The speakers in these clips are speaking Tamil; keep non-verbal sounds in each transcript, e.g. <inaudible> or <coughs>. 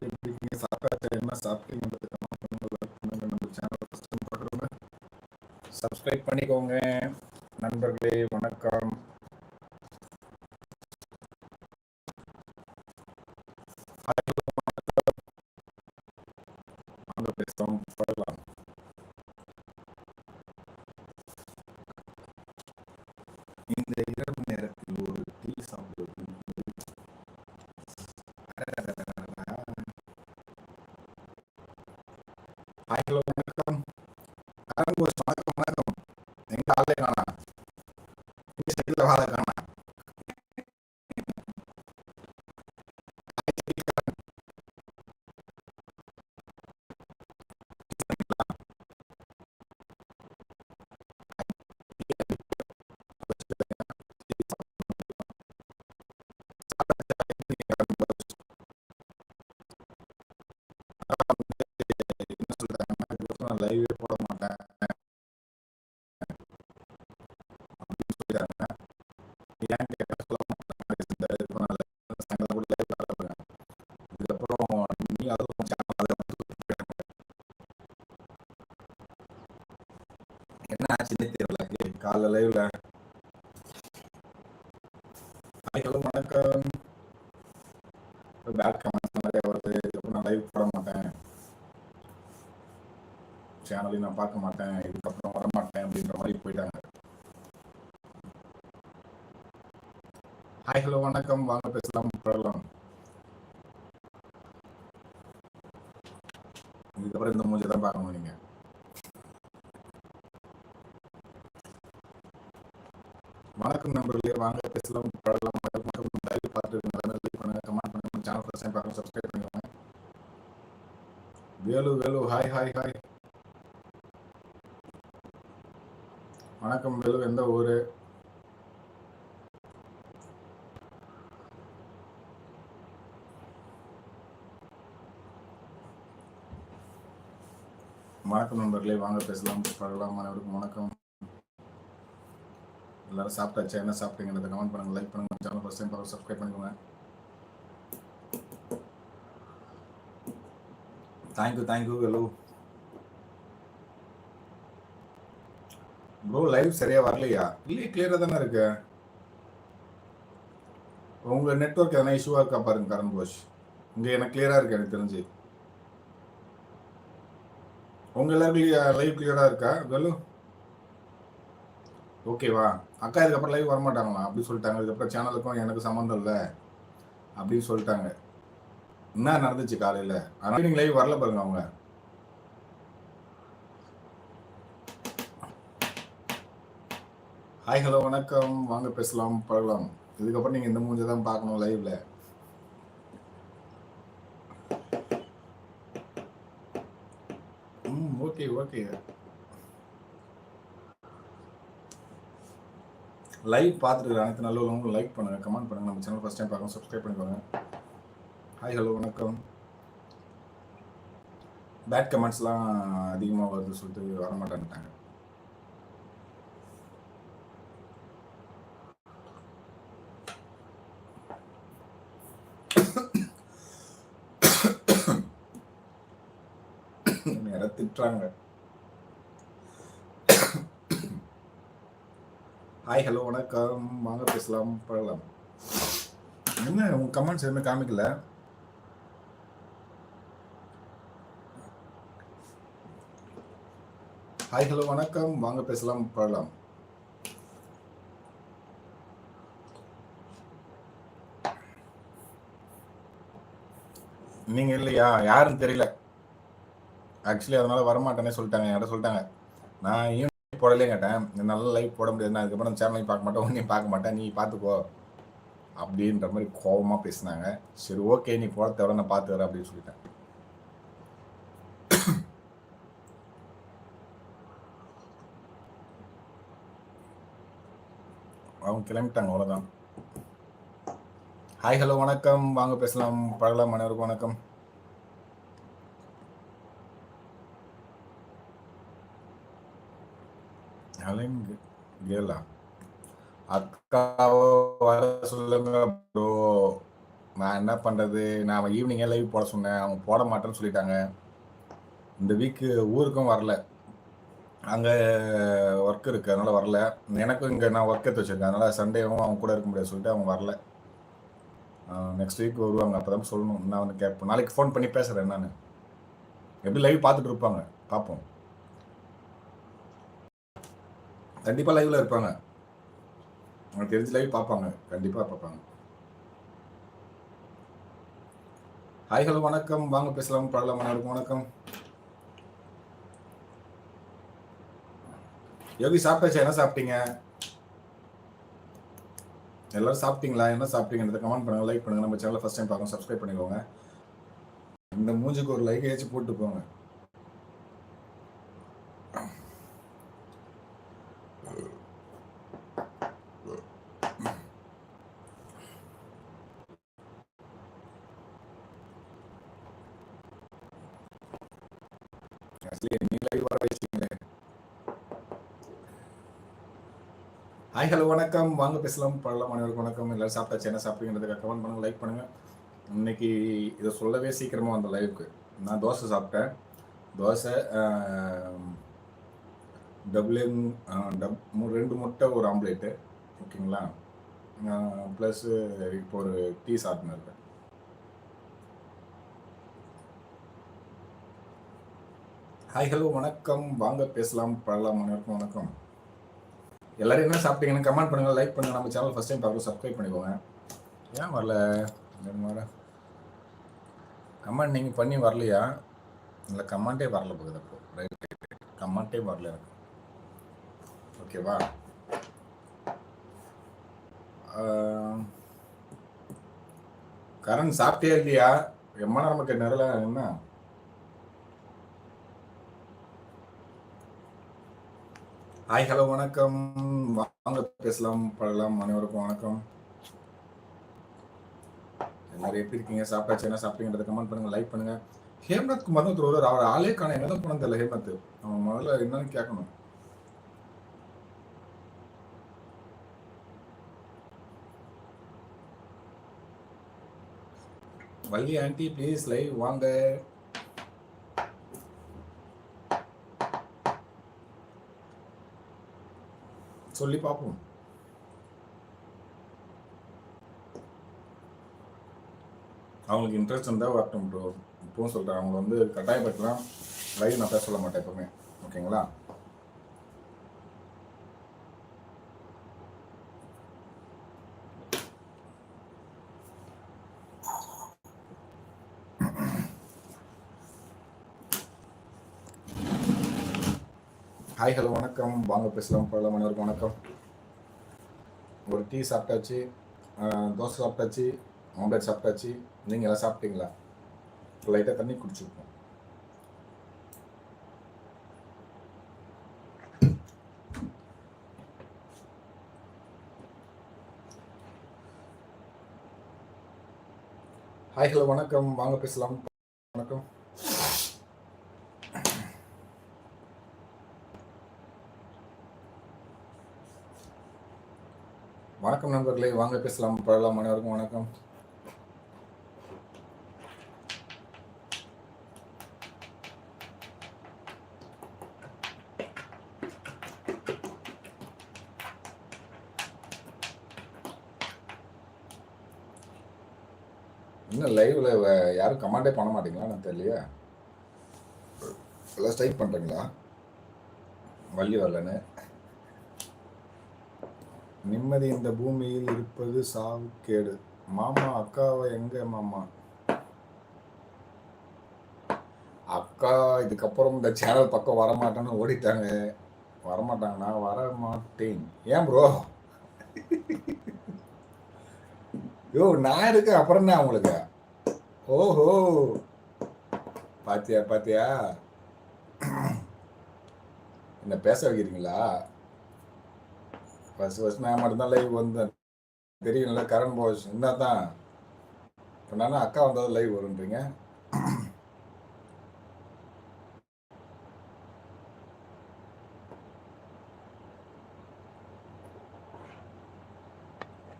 எல்லாரும் எப்படி இருக்கீங்க சாப்பிட்டாச்சா என்ன சாப்பிட்டீங்கன்றது கமெண்ட் பண்ணுங்க பண்ணுங்க நம்ம சேனல் ஃபர்ஸ்ட் டைம் பார்க்குறவங்க சப்ஸ்கிரைப் பண்ணிக்கோங்க. நண்பர்களே வணக்கம். ஹலோ வணக்கம் பேட் கமெண்ட்ஸ் நிறைய வருது இதுக்கப்புறம் நான் லைவ் போட மாட்டேன் சேனலையும் நான் பார்க்க மாட்டேன் இதுக்கப்புறம் வர மாட்டேன் அப்படின்ற மாதிரி போயிட்டாங்க ஹாய் ஹலோ வணக்கம் வாங்க பேசலாம் போடலாம் இதுக்கப்புறம் இந்த மூஞ்சி தான் பார்க்கணும் நீங்கள் வணக்கம் நண்பர்களே வாங்க பேசலாம் போடலாம் லைவ் பார்த்துட்டு லைக் பண்ணுங்க கமெண்ட் பண்ணுங்க சேனல் ஃபர்ஸ்ட் டைம் பார்க்கணும் சப்ஸ்கிரைப் பண்ணுங்க Velu Velu hi hi hi வணக்கம் வேலு எந்த ஊரு? வணக்கம் நண்பர்களே வாங்க பேசலாம் பழகலாம் அனைவருக்கும் வணக்கம். எல்லாரும் சாப்பிட்டாச்சா என்ன சாப்பிட்டீங்கன்றத கமெண்ட் பண்ணுங்க லைக் பண்ணுங்க சேனல் ஃபர்ஸ்ட் டைம் பார்க்க சப்ஸ்கிரைப் பண்ணிக்கோங்க. Thank you thank you hello bro live சரியா வரலையா? இல்லையே கிளியரா தானே இருக்கு. உங்க நெட்வொர்க் எதனா இஷ்யூவா இருக்கா பாருங்க கரண் கோஷ் இங்க எனக்கு கிளியரா இருக்கு எனக்கு தெரிஞ்சு. உங்க எல்லாருக்கும் லைவ் கிளியரா இருக்கா? வெலு ஓகேவா? அக்கா இதுக்கப்புறம் லைவ் வரமாட்டாங்களா அப்படின்னு சொல்லிட்டாங்க. இதுக்கப்புறம் சேனலுக்கும் எனக்கு சம்மந்தம் இல்லை. அப்படின்னு சொல்லிட்டாங்க. என்ன நடந்துச்சு காலையில்? ஆனால் நீங்கள் லைவ் வரல பாருங்க அவங்க. ஹாய் ஹலோ வணக்கம். வாங்க பேசலாம் பழகலாம். இதுக்கப்புறம் நீங்கள் இந்த மூஞ்சை தான் பார்க்கணும் லைவ்ல ம் ஓகே ஓகே லைவ் பார்த்துட்டு அனைத்து நல்லவங்களும் லைக் பண்ணுங்க கமெண்ட் பண்ணுங்க. நம்ம சேனல் ஃபர்ஸ்ட் டைம் பார்க்கணும் சப்ஸ்கிரைப் பண்ணிக்கோங்க ஹாய் ஹலோ வணக்கம். பேட் கமெண்ட்ஸ்லாம் அதிகமாக வருது சொல்லிட்டு வர மாட்டேன்ட்டாங்க. <coughs> யாரை திட்டுறாங்க. ஹாய் ஹலோ வணக்கம். வாங்க பேசலாம் பழகலாம். என்ன உங்க கமெண்ட்ஸ் எதுவுமே காமிக்கல? ஹாய் ஹலோ வணக்கம். வாங்க பேசலாம் பழகலாம். நீங்க இல்லையா? யாருன்னு தெரியல. ஆக்சுவலி அதனால வரமாட்டேன்னே சொல்லிட்டாங்க. யார்ட்ட சொல்லிட்டாங்க. நான் ஏன் போடலே கேட்டேன். நல்ல லைவ் போட முடியாது நான் அதுக்கப்புறம் சேனலையும் பார்க்க மாட்டேன் ஒன்றையும் பார்க்க மாட்டேன் நீ பார்த்துக்கோ. அப்படின்ற மாதிரி கோபமாக பேசினாங்க. சரி ஓகே நீ போட தேவை நான் பார்த்துக்கிறேன் அப்படின்னு சொல்லிட்டேன். அவங்க கிளம்பிட்டாங்க அவ்வளோதான் ஹாய் ஹலோ வணக்கம். வாங்க பேசலாம். பழகலாம் அனைவருக்கும் வணக்கம். ஹலன் கேலா அக்காவோ வர சொல்லுங்க ப்ரோ நான் என்ன பண்ணுறது நான் ஈவினிங்கே லைவ் போட சொன்னேன். அவங்க போட மாட்டேன்னு சொல்லிட்டாங்க. இந்த வீக்கு ஊருக்கும் வரல. அங்கே ஒர்க் இருக்குது அதனால் வரல. எனக்கும் இங்கே நான் ஒர்க் எடுத்து வச்சுருக்கேன். அதனால் சண்டேவும் அவங்க கூட இருக்க முடியாது சொல்லிட்டு அவங்க வரல. நெக்ஸ்ட் வீக் வருவாங்க. அப்போ தான் சொல்லணும். நான் வந்து கேட்பேன். நாளைக்கு ஃபோன் பண்ணி பேசுகிறேன் நான் எப்படி லைவ் பார்த்துட்டு இருப்பாங்க? பார்ப்போம். கண்டிப்பாக லைவில் இருப்பாங்க. எனக்கு தெரிஞ்ச லைவ் பார்ப்பாங்க. கண்டிப்பாக பார்ப்பாங்க. ஹாய் ஹலோ வணக்கம். வாங்க பேசலாம். பரவாயில்ல இருக்கும் வணக்கம். யோகி சாப்பிட்டாச்சா? என்ன சாப்பிட்டீங்க? எல்லாரும் சாப்பிட்டீங்களா? என்ன சாப்பிட்டீங்கன்றத கமெண்ட் பண்ணுங்க லைக் பண்ணுங்க. நம்ம சேனலை ஃபர்ஸ்ட் டைம் பார்க்கணும் சப்ஸ்கிரைப் பண்ணிக்கோங்க. இந்த மூஞ்சுக்கு ஒரு லைக் ஏச்சு போட்டு போங்க Actually, நீ live வர வச்சிட்டீங்களே. ஹாய் ஹலோ வணக்கம். வாங்க பேசலாம். பழலாம் அனைவருக்கும் வணக்கம். எல்லாரும் சாப்பிட்டாச்சு என்ன சாப்பிட்டீங்கிறதுக்கு கமெண்ட் பண்ணுங்க லைக் பண்ணுங்க. இன்னைக்கு இதை சொல்லவே சீக்கிரமா வந்த லைவுக்கு நான் தோசை சாப்பிட்டேன். தோசை டபுள் டப் ரெண்டு முட்டை ஒரு ஆம்லேட்டு ஓகேங்களா? ப்ளஸ் இப்போ ஒரு டீ சாப்பிட்னு இருக்கேன். ஹாய் ஹலோ வணக்கம். வாங்க பேசலாம் பழலாம் அனைவருக்கும் வணக்கம். எல்லாரும் என்ன சாப்பிட்டீங்கன்னு கமெண்ட் பண்ணுங்க லைக் பண்ணுங்க. நம்ம சேனல் ஃபர்ஸ்ட் டைம் பார்க்குறோம் சப்ஸ்கிரைப் பண்ணிக்கோங்க. ஏன் வரல? வர கமெண்ட் நீங்கள் பண்ணி வரலையா? இல்லை கமெண்ட்டே வரல போகுது அப்போ. ரைட் கமெண்ட்டே வரல எனக்கு. ஓகேவா கரண் சாப்பிட்டே இல்லையா? எம்மா நமக்கு நிரல என்ன? ஹாய் ஹலோ வணக்கம். வாங்க பேசலாம் பழலாம் அனைவருக்கும் வணக்கம். எல்லாரும் எப்படி இருக்கீங்க? சாப்பிட்டாச்சு என்ன சாப்பிட்டீங்கன்றத கமெண்ட் பண்ணுங்க லைக் பண்ணுங்க. ஹேம்நாத் குமார் தான் ஒருவர் அவர் ஆளே காண என்னதான் போனது தெரியல ஹேம்நாத். அவன் முதல்ல என்னன்னு கேட்கணும். வள்ளி ஆண்டி ப்ளீஸ் லைவ் வாங்க. சொல்லி பார்ப்போம். அவங்களுக்கு இன்ட்ரெஸ்ட் இருந்தால் வரட்டும் ப்ரோ இப்போவும் சொல்கிறேன் அவங்கள வந்து கட்டாயப்படுத்தலாம். லைவ் நான் பேச சொல்ல மாட்டேன் எப்பவுமே. ஓகேங்களா ஹாய் ஹலோ வணக்கம். வாங்க பேசலாம். பல அனைவருக்கும் வணக்கம். ஒரு டீ சாப்பிட்டாச்சு தோசை சாப்பிட்டாச்சு ஆம்லேட் சாப்பிட்டாச்சு. நீங்கள் எல்லாம் சாப்பிட்டீங்களா? லைட்டாக தண்ணி குடிச்சிருக்கோம். ஹாய் ஹலோ வணக்கம். வாங்க பேசலாம் வணக்கம் வணக்கம் நண்பர்களே வாங்க பேசலாம். பழலாம் அனைவருக்கும் வணக்கம். இன்னும் லைவ்ல யாரும் கமாண்டே பண்ண மாட்டீங்களா? எனக்கு தெரியலையா. எல்லாம் ஸ்ட்ரைக் பண்ணுறீங்களா வள்ளி வரலன்னு. நிம்மதி இந்த பூமியில் இருப்பது சாவுக்கேடு. மாமா அக்காவை எங்க மாமா? அக்கா இதுக்கப்புறம் இந்த சேனல் பக்கம் வரமாட்டேன்னு ஓடிட்டாங்க. வரமாட்டாங்க நான் வர மாட்டேன் ஏன் ப்ரோ யோ நான் இருக்கேன் அப்புறம் என்ன உங்களுக்கு? ஓஹோ. பாத்தியா பாத்தியா? என்ன பேச வைக்கிறீங்களா? ஃபஸ்ட் ஃபஸ்ட் நான் மட்டும்தான் லைவ் வந்தேன் தெரியல கரண் போச்சு என்ன தான் இப்போ நான் அக்கா வந்தால் லைவ் வருன்றீங்க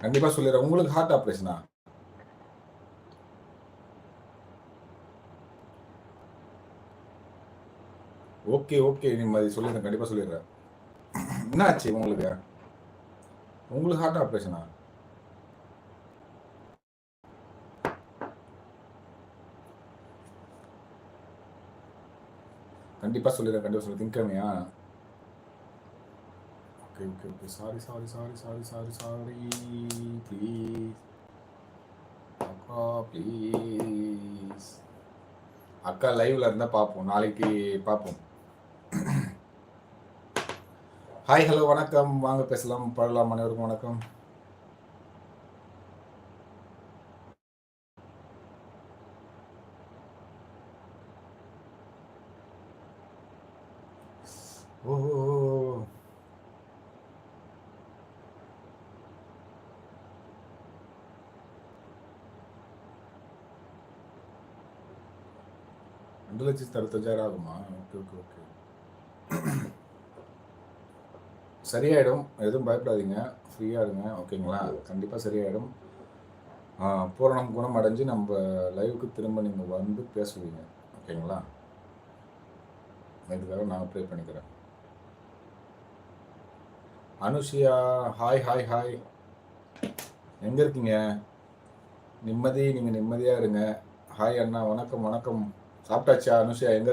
கண்டிப்பாக சொல்லிடுறேன். உங்களுக்கு ஹார்ட் ஆப்ரேஷனா ஓகே ஓகே நீ மாதிரி சொல்லிடுறேன். கண்டிப்பா சொல்லிடுறேன். என்னாச்சு உங்களுக்கு? உங்களுக்கு ஹார்ட் ஆப்ரேஷனா கண்டிப்பாக சொல்லிடுறேன் கண்டிப்பாக சொல்லி திங்கமையா okay okay okay sorry sorry sorry sorry sorry sorry please அக்கா ப்ளீஸ் அக்கா லைவ்ல இருந்தால் பார்ப்போம் நாளைக்கு பார்ப்போம் ஹாய் ஹலோ வணக்கம். வாங்க பேசலாம். பழலாம் அனைவருக்கும் வணக்கம். ஓ. ரெண்டு லட்சத்தி அறுபத்தஞ்சாயிரம் ஆகுமா? Okay okay okay. சரியாயிடும். எதுவும் பயப்படாதீங்க. ஃப்ரீயாக இருங்க. ஓகேங்களா? கண்டிப்பாக சரியாயிடும். பூரணம் குணம் அடைஞ்சு நம்ம லைவுக்கு திரும்ப நீங்கள் வந்து பேசுவீங்க. ஓகேங்களா? இதுக்காக நான் ப்ரே பண்ணிக்கிறேன். அனுஷியா ஹாய் ஹாய் ஹாய் எங்கே இருக்கீங்க? நிம்மதி நீங்கள் நிம்மதியாக இருங்க. ஹாய் அண்ணா. வணக்கம் வணக்கம். சாப்பிட்டாச்சா அனுஷியா? எங்கே